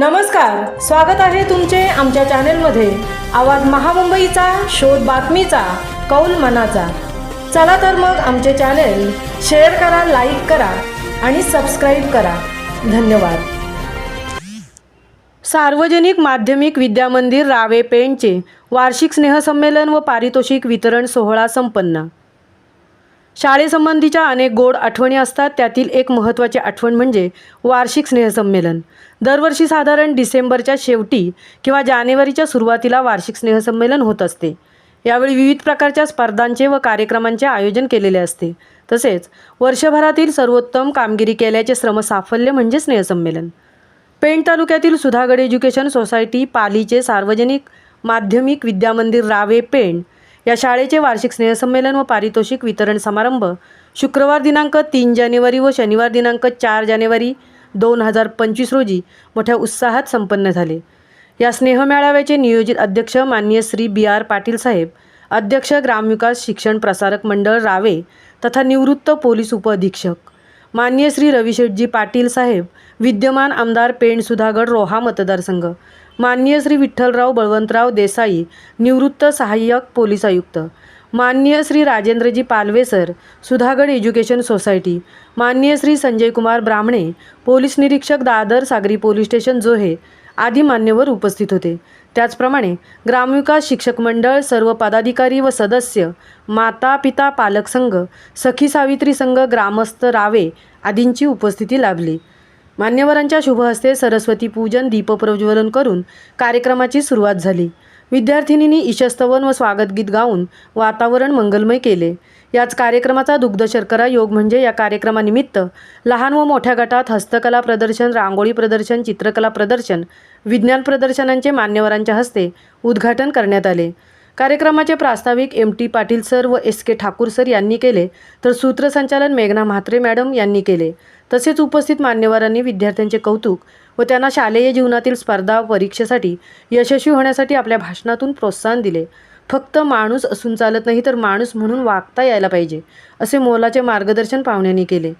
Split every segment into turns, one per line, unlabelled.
नमस्कार स्वागत आहे तुमचे आमच्या चॅनेलमध्ये. आवाज महामुंबईचा शोध बातमीचा कौल मनाचा. चला तर मग आमचे चॅनेल शेअर करा लाईक करा आणि सबस्क्राईब करा. धन्यवाद. सार्वजनिक माध्यमिक विद्यामंदिर रावे पेणचे वार्षिक स्नेहसंमेलन व पारितोषिक वितरण सोहळा संपन्न. शाळेसंबंधीच्या अनेक गोड आठवणी असतात. त्यातील एक महत्त्वाची आठवण म्हणजे वार्षिक स्नेहसंमेलन. दरवर्षी साधारण डिसेंबरच्या शेवटी किंवा जानेवारीच्या सुरुवातीला वार्षिक स्नेहसंमेलन होत असते. यावेळी विविध प्रकारच्या स्पर्धांचे व कार्यक्रमांचे आयोजन केलेले असते. तसेच वर्षभरातील सर्वोत्तम कामगिरी केल्याचे श्रमसाफल्य म्हणजे स्नेहसंमेलन. पेण तालुक्यातील सुधागड एज्युकेशन सोसायटी पालीचे सार्वजनिक माध्यमिक विद्यामंदिर रावे पेण या शाळेचे वार्षिक स्नेहसंमेलन व पारितोषिक वितरण समारंभ शुक्रवार दिनांक तीन जानेवारी व शनिवार दिनांक चार जानेवारी दोन हजार पंचवीस रोजी मोठ्या उत्साहात संपन्न झाले. या स्नेहमेळाव्याचे नियोजित अध्यक्ष माननीय श्री बी आर पाटील साहेब अध्यक्ष ग्रामविकास शिक्षण प्रसारक मंडळ रावे तथा निवृत्त पोलीस उपअधीक्षक मान्य श्री रविशेठजी पाटील साहेब विद्यमान आमदार पेण सुधागड रोहा मतदारसंघ मान्य श्री विठ्ठलराव बळवंतराव देसाई निवृत्त सहाय्यक पोलीस आयुक्त मान्य Shri Rajendraji Palve sir Sudhagad education society मान्य श्री संजय कुमार ब्राह्मणे पोलीस निरीक्षक दादर सागरी पोलीस स्टेशन जोहे आदी मान्यवर उपस्थित होते. त्याचप्रमाणे ग्रामविकास शिक्षक मंडळ सर्व पदाधिकारी व सदस्य माता पिता पालक संघ सखी सावित्री संघ ग्रामस्थ रावे आदींची उपस्थिती लाभली. मान्यवरांच्या शुभहस्ते सरस्वती पूजन दीपप्रज्वलन करून कार्यक्रमाची सुरुवात झाली. विद्यार्थिनींनी ईशस्तवन व स्वागतगीत गाऊन वातावरण मंगलमय केले. याच कार्यक्रमाचा दुग्ध शर्करा योग म्हणजे या कार्यक्रमानिमित्त लहान व मोठ्या गटात हस्तकला प्रदर्शन रांगोळी प्रदर्शन चित्रकला प्रदर्शन विज्ञान प्रदर्शनांचे मान्यवरांच्या हस्ते उद्घाटन करण्यात आले. कार्यक्रमाचे प्रास्ताविक एम टी पाटील सर व एस के ठाकूर सर यांनी केले तर सूत्रसंचालन मेघना म्हात्रे मॅडम यांनी केले. तसेच उपस्थित मान्यवरांनी विद्यार्थ्यांचे कौतुक व त्यांना शालेय जीवनातील स्पर्धा परीक्षेसाठी यशस्वी होण्यासाठी आपल्या भाषणातून प्रोत्साहन दिले. फक्त माणूस असून चालत नाही तर माणूस म्हणून वागता यायला पाहिजे असे मोलाचे मार्गदर्शन पाहुण्यांनी केले.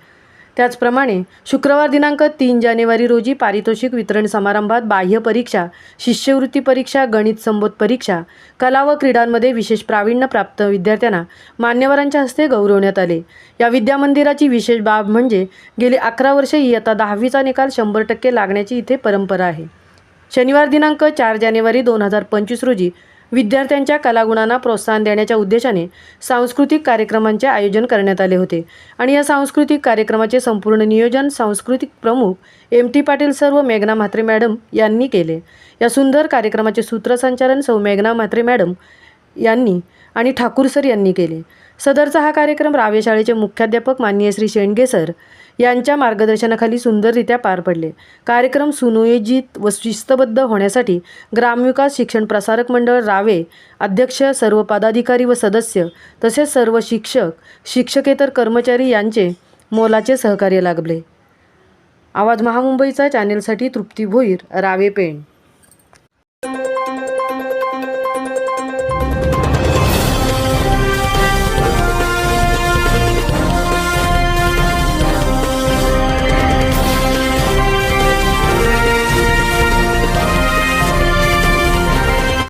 त्याचप्रमाणे शुक्रवार दिनांक तीन जानेवारी रोजी पारितोषिक वितरण समारंभात बाह्य परीक्षा शिष्यवृत्ती परीक्षा गणित संबोध परीक्षा कला व क्रीडांमध्ये विशेष प्रावीण्य प्राप्त विद्यार्थ्यांना मान्यवरांच्या हस्ते गौरवण्यात आले. या विद्यामंदिराची विशेष बाब म्हणजे गेली अकरा वर्षे इयत्ता दहावीचा निकाल शंभर टक्के लागण्याची इथे परंपरा आहे. शनिवार दिनांक चार जानेवारी दोन हजार पंचवीस रोजी विद्यार्थ्यांच्या कलागुणांना प्रोत्साहन देण्याच्या उद्देशाने सांस्कृतिक कार्यक्रमांचे आयोजन करण्यात आले होते. आणि या सांस्कृतिक कार्यक्रमाचे संपूर्ण नियोजन सांस्कृतिक प्रमुख एम टी पाटील सर व मेघना म्हात्रे मॅडम यांनी केले. या सुंदर कार्यक्रमाचे सूत्रसंचालन सौ मेघना म्हात्रे मॅडम यांनी आणि ठाकूर सर यांनी केले. सदरचा हा कार्यक्रम रावे शाळेचे मुख्याध्यापक माननीय श्री शेंडगे सर यांच्या मार्गदर्शनाखाली सुंदररित्या पार पडले. कार्यक्रम सुनियोजित व शिस्तबद्ध होण्यासाठी ग्रामविकास शिक्षण प्रसारक मंडळ रावे अध्यक्ष सर्व पदाधिकारी व सदस्य तसेच सर्व शिक्षक शिक्षकेतर कर्मचारी यांचे मोलाचे सहकार्य लाभले. आवाज महामुंबईचा चॅनेलसाठी तृप्ती भोईर रावे पेण.